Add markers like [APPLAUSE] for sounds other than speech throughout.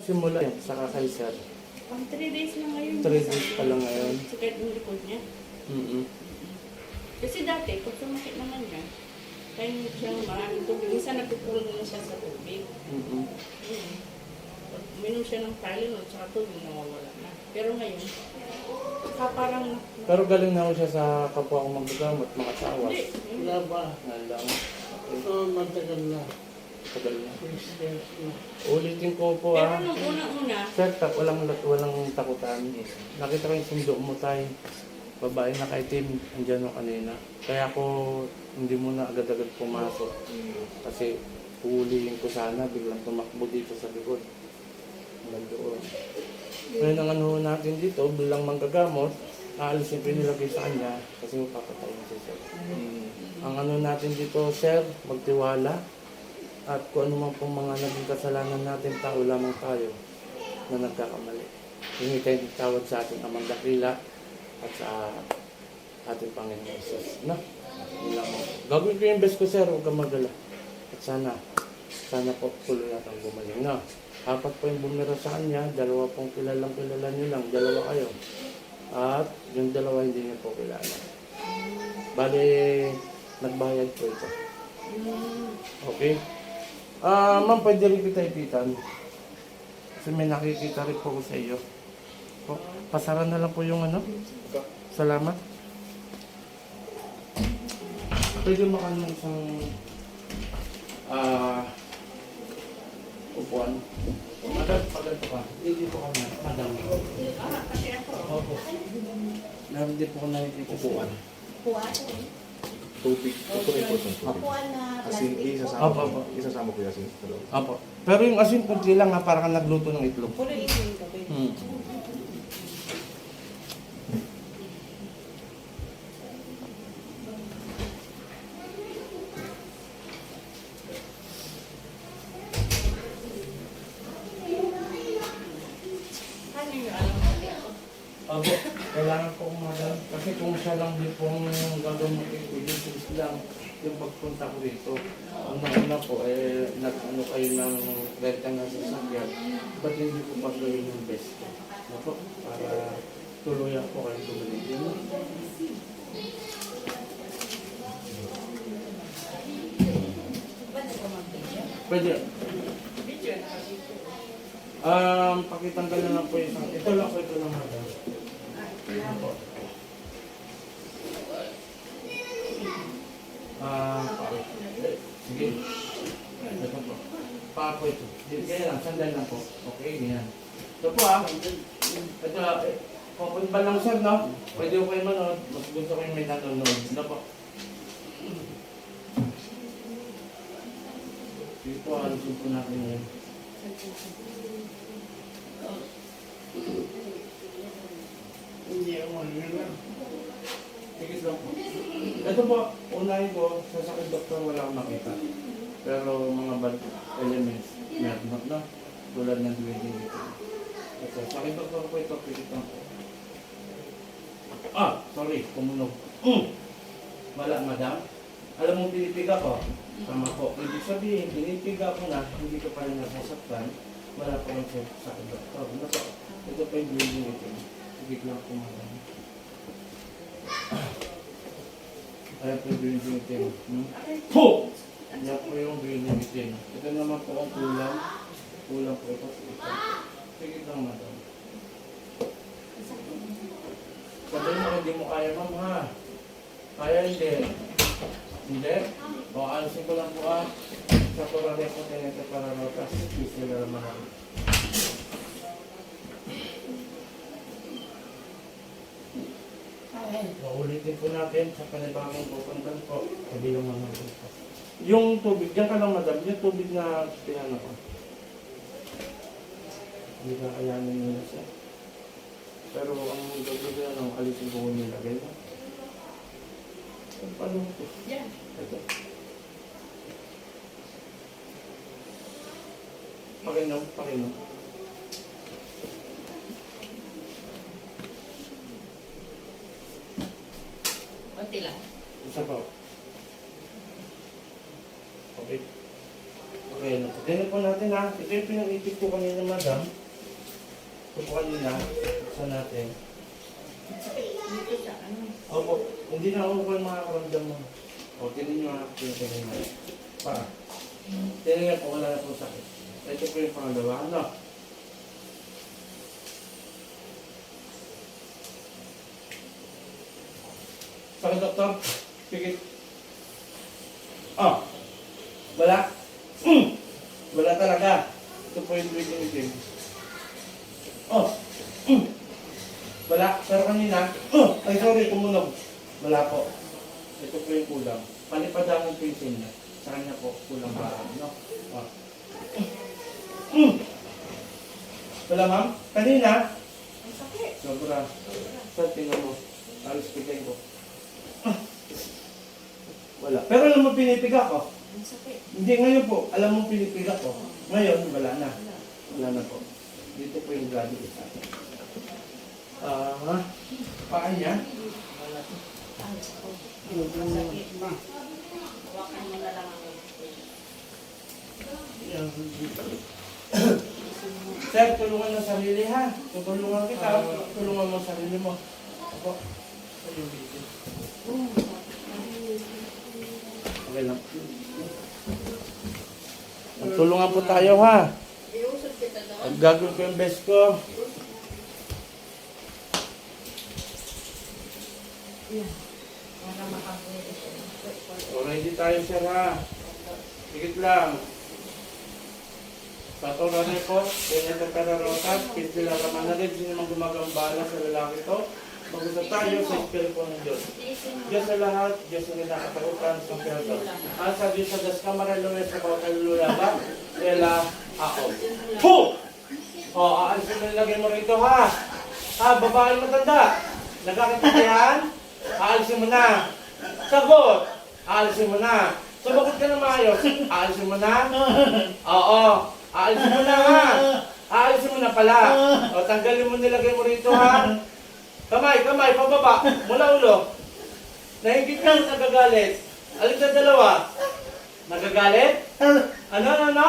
Simula yan sa kakaisar. Pang 3 days na ngayon. 3 days pa lang ngayon. Sakit yung likod niya. Mm-mm. Kasi dati, pag sumakit naman niya, kaya siyang maraming tubig. Minsan nagpupulong na siya sa tubig. Mm-mm. Mm. Pag Minom siya ng Tylenol, saka tubig nawawala na. Pero ngayon, parang, Pero galing na ako siya sa kapwa ko maggamot, makasawas. hindi. Wala ba? Alam. Okay. Ito matagal na. Tagal na. Ulitin ko po Pero ah. nung una-una, Sir, tak, walang, walang takutan. Nakita ko yung sundo mo tayo. Babae na kay Tim, andyan mo kanina. Kaya ako hindi mo na agad-agad pumasok. Kasi huhulihin ko sana, biglang tumakbo dito sa likod. Hanggang doon. Ngayon ang ano natin dito, bilang manggagamot, aalisin ko yung nilagay sa kanya kasi mapapatayin si Sir. Ang ano natin dito, Sir, magtiwala. At kung ano man pong mga naging kasalanan natin, tao lamang tayo na nagkakamali. Hingi tayo tawad sa ating amang dakila at sa ating Panginoon Jesus. Lamang. Gagawin ko yung best ko, sir. Huwag kang magala. At sana, sana po tuloy natang gumaling. No? Apat po yung bumira sa kanya. Dalawa pong kilalang kilala niyo lang. Dalawa kayo. At yung dalawa hindi niyo po kilala. Bali, nagbayad po ito. Okay? Ah, ma'am, pwede rin kita ipitan. Kasi may nakikita rin po ko sa iyo. Po, pasara na lang po yung ano. Salamat. Pwede mo ng isang ah upuan. Madam, pagad ka. Hindi po kami. Madam. ah, kasi ako, Opo. Meron din po nakikita sa Upuan. Tubig. Rin po itong tubig. Kuwan na Asin, plastic. isasama Opo, ko. opo. Isasama ko yung asin. Hello. Opo. Pero yung asin kunti lang ha, para kang nagluto ng itlog. Puro isin ka, babe. Hmm. ano yung alam natin ako? Opo, kailangan ko umagal. Kasi kung siya lang din pong gagamitin ko, yung tips lang yung pagpunta ko dito. Ang nauna po, eh, nag-ano kayo ng renta ng sasakyan. Ba't hindi ko pa gawin yung best ko? Ano po, para tuluyan po kayo bumalik din. Pwede. Ito. Um, pakitanggal na lang po isang. Ito lang po, ito lang madam. Ano po? Ah, pa. Sige. Ito po. Pa po ito. Kaya lang, sandal lang po. Okay, ganyan. Ito po ah. Ito, eh, pupunta lang sir, no? Pwede ko kayo manood. Mas gusto ko yung may nanonood. Ito po. Dito, alisin po natin yun. Hindi ako lang. Tigit lang po. Ito po, unahin ko, sa sakit doktor wala akong makita. Pero mga bad elements, meron na, no? Tulad ng bleeding dito. Ito, sakit doktor po ito, tigit lang po. Ah, sorry, kumunog. Mm! Wala, madam. Alam mo, pinipiga ko. Tama po. Ibig sabihin, pinipiga ko na, hindi ko pa rin nasasaktan. Wala pa rin siya sakit doktor. Ano po? Ito pa yung bleeding ito. Lang po, madam. Ayan po yung building itim. Hmm? Po! Yan po yung building itim. Ito naman po ang kulang. Kulang po ito. Sige lang madam. Sabihin mo hindi mo kaya ma'am ha. Kaya hindi. Hindi? O alisin ko lang po ah. Sa kurare po tinito para rotas. Kasi na naman ako. Paulitin po natin sa panibagong pupuntan po. Kabilang mga bukas. Yung tubig, dyan ka lang madam, yung tubig na pinano ko. Hindi ka kayanin nila siya. Pero ang tubig na lang, alisin ko kung nilagay na. Paano ito? Yan. Ito. Pakinom, pakinom. Konti lang. Isa pa. Okay. Okay, ano po? Tingnan ha. Ito yung pinag-ipit ko kanina, madam. Ito po kanina. Buksan natin. Dito sa ano. Opo, hindi na ako kayo makakaramdam mo. O, tinan nyo ha. Tinan nyo. Pa. Tinan nyo po, wala na po sakit. Ito po yung pangalawa. Ano? Sakit, doktor. Pigit. Oh. Wala. Mm. Talaga. Ito po yung breathing itim. Oh. Mm. Wala. Pero kanina, oh, ay sorry, tumunog. Wala po. Ito po yung kulang. Palipada mo po yung sin niya. Sa kanya po, kulang ba? No? Oh. Mm. Wala ma'am? Kanina, Ang sakit. sobra. Sa tingnan mo. Alis pitay ko. Ah. Wala. Pero alam mo pinipiga ko. Hindi ngayon po, alam mo pinipiga ko. Ngayon, wala na. Wala. Na po. Dito po yung gadi isa. Ah, paa niya. Wala. Yung Masakit. ma. Hawakan mo na lang ako. Sir, tulungan ng sarili ha. Tutulungan kita. Tulungan mo sarili mo. Ako. Ayun, dito. Okay lang. Magtulungan po tayo ha. Gagawin ko yung best ko. Para makabuhay siya. O, ready tayo sir ha. Higit lang. Sa Torah Report, Senator Perarota, Pintila Ramanalid, sino mang gumagambala sa lalaki to? Mag-usap tayo sa Espiritu ng Diyos. Diyos sa lahat, Diyos na nakatakutan sa Espiritu. Ang sa Diyos sa Das Kamara Lunes sa bawat kaluluya ba? Ela, ako. Pu! O, aalisin mo nilagay mo rito ha. Ha, babae matanda. Nagkakatindihan? Aalisin mo na. Sagot! Aalisin mo na. Sumagot ka na maayos. Aalisin mo na. Oo. Aalisin mo na ha. Aalisin mo na pala. O, tanggalin mo nilagay mo rito ha. Kamay, kamay, pababa. Mula ulo. Nahigit ka nagagalit. Alin sa dalawa? Nagagalit? Ano, ano, ano?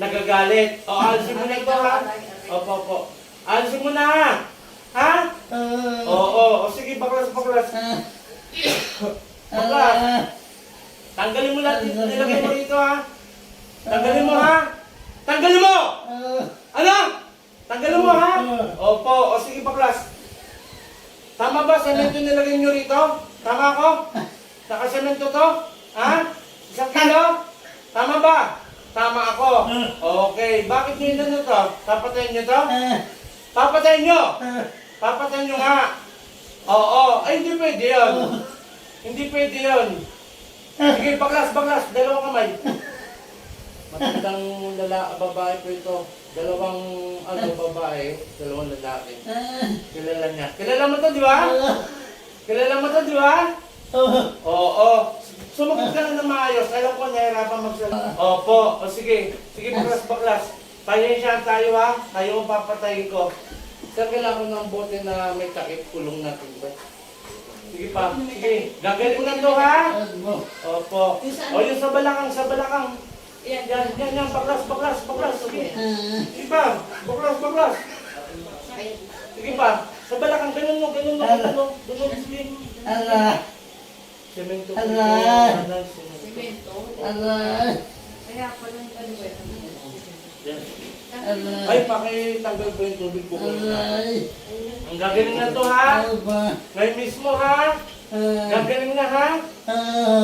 Nagagalit. O, alisin mo na ito ha. Opo, opo. Alisin mo na ha. Ha? Oo, o sige, baklas, baklas. Baklas. Tanggalin mo lahat dito, nilagay mo rito ha. Tanggalin mo ha. Tanggalin mo! Ano? Tanggalin mo ha? Opo, o sige, baklas. Tama ba, semento nilagay nyo rito? Tama ko? Nakasemento to? Ha? Isang kilo? Tama ba? Tama ako. Okay, bakit nyo inano to? Papatayin nyo to? Papatayin nyo! Papatayin nyo nga! Oo, ay hindi pwede yun. Hindi pwede yun. Sige, baklas, baklas, dalawang kamay. Matandang lala, babae po ito. Dalawang, ano, babae, dalawang lalaki. [LAUGHS] Kilala niya. Kilala mo to, di ba? Kilala mo to, di ba? Oo. Sumagot ka na ng maayos. Alam ko, nahirapan magsalita. Opo. O sige. Sige, baklas, baklas. Pasensya tayo ha. Tayo ang papatayin ko. Sir, kailangan ko ng bote na may takip. Kulong natin ba? Sige pa. Sige. Gagaling ko na to ha. Opo. O yung sa balakang, sa balakang. Yan, yan, yan, yan. Baklas, baklas, baklas. Sige. Sige pa. Baklas, baklas. Sige pa. Sa balakang, ganun mo, ganun mo, ganun mo. Ganun mo. Sige. Semento. Ala. Ala, semento. Kaya pala yung ano? Yan. Aray. Ay, pakitanggal ko yung tubig ko. Aray. Ang gagaling na to ha. Alba. Ngayon mismo ha. Gagaling na ha.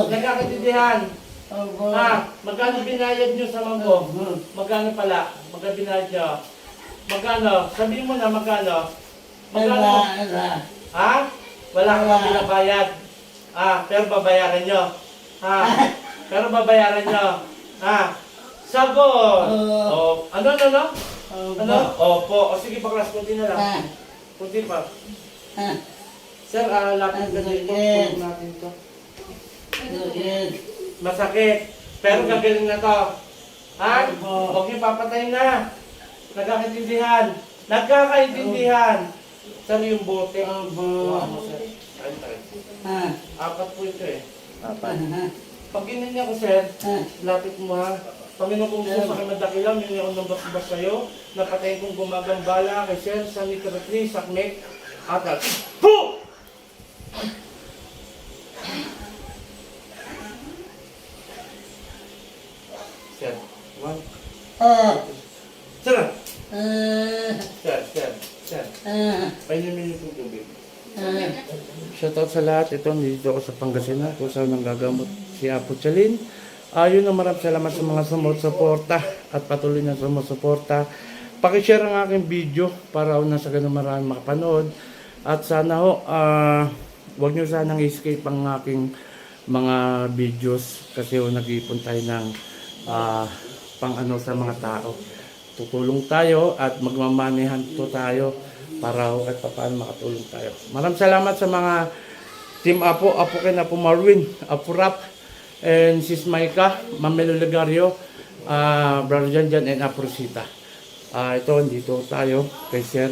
Nagkakatindihan. Ha? Magkano binayad nyo sa manggo? Magkano pala? Magkano binayad nyo? Magkano? Sabihin mo na magkano? Magkano? Ala. Ha? Wala ka pa binabayad. Ha? Pero babayaran nyo. Ha? [LAUGHS] Pero babayaran nyo. Ha? Sagot! Oh, ano, ano, ano? Ano? Opo. O sige, paklas. Kunti na lang. Kunti pa. Sir, ah, lapit ka dito. Tulog natin to. Masakit. Pero gagaling na to. Ha? Huwag niyo papatayin na. Nagkakaintindihan. Nagkakaintindihan. Sir, yung bote. Sir. Ay, tayo. Apat po ito eh. Pag ginanyan ko, sir, lapit mo ha. Panginoon kong po sa kamadakilang, yun yung nang basbas sa'yo, napatayin kong gumagambala kay Sir San Nicolatri, Sakmek, Atal. Po! Sir, Ah. Sir, Ah. sir. Ah. Painumin niyo pong tubig. Ah. Shoutout sa lahat. Ito, nandito ako sa Pangasinan kung saan nang gagamot si Apo Chalin. Ayun na maraming salamat sa mga sumusuporta at patuloy na sumusuporta. Pakishare ang aking video para una sa ganun marami makapanood. At sana ho, ah, wag nyo sanang escape ang aking mga videos kasi ho, nag-iipon tayo ng ah, pang ano sa mga tao. Tutulong tayo at magmamanehan to tayo para kahit paano makatulong tayo. Maraming salamat sa mga Team Apo, Apo Ken, Apo Marwin, Apo Rap, and Sis Maika, Mamelo Legario, uh, Brother Jan Jan, and Apo Rosita. Ah, ito, dito tayo kay Sir.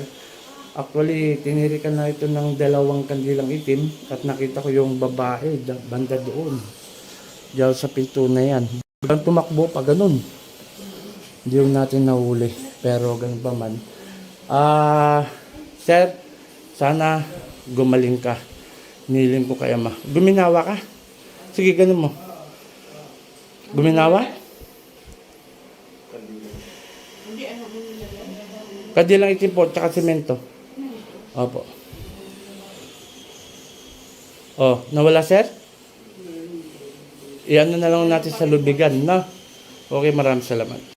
Actually, tinirikan na ito ng dalawang kandilang itim at nakita ko yung babae, da- banda doon. Diyan sa pinto na yan. Tumakbo pa ganun. Hindi natin nahuli. Pero ganun pa man. Ah, Sir, sana gumaling ka. Niling ko kay Ama. Guminawa ka? Sige, ganun mo. Guminawa? Hindi, ano mo nilagay? Kadi lang itim po, tsaka semento. Opo. Oh, nawala sir? Iyan na lang natin sa lubigan, no? Okay, maraming salamat.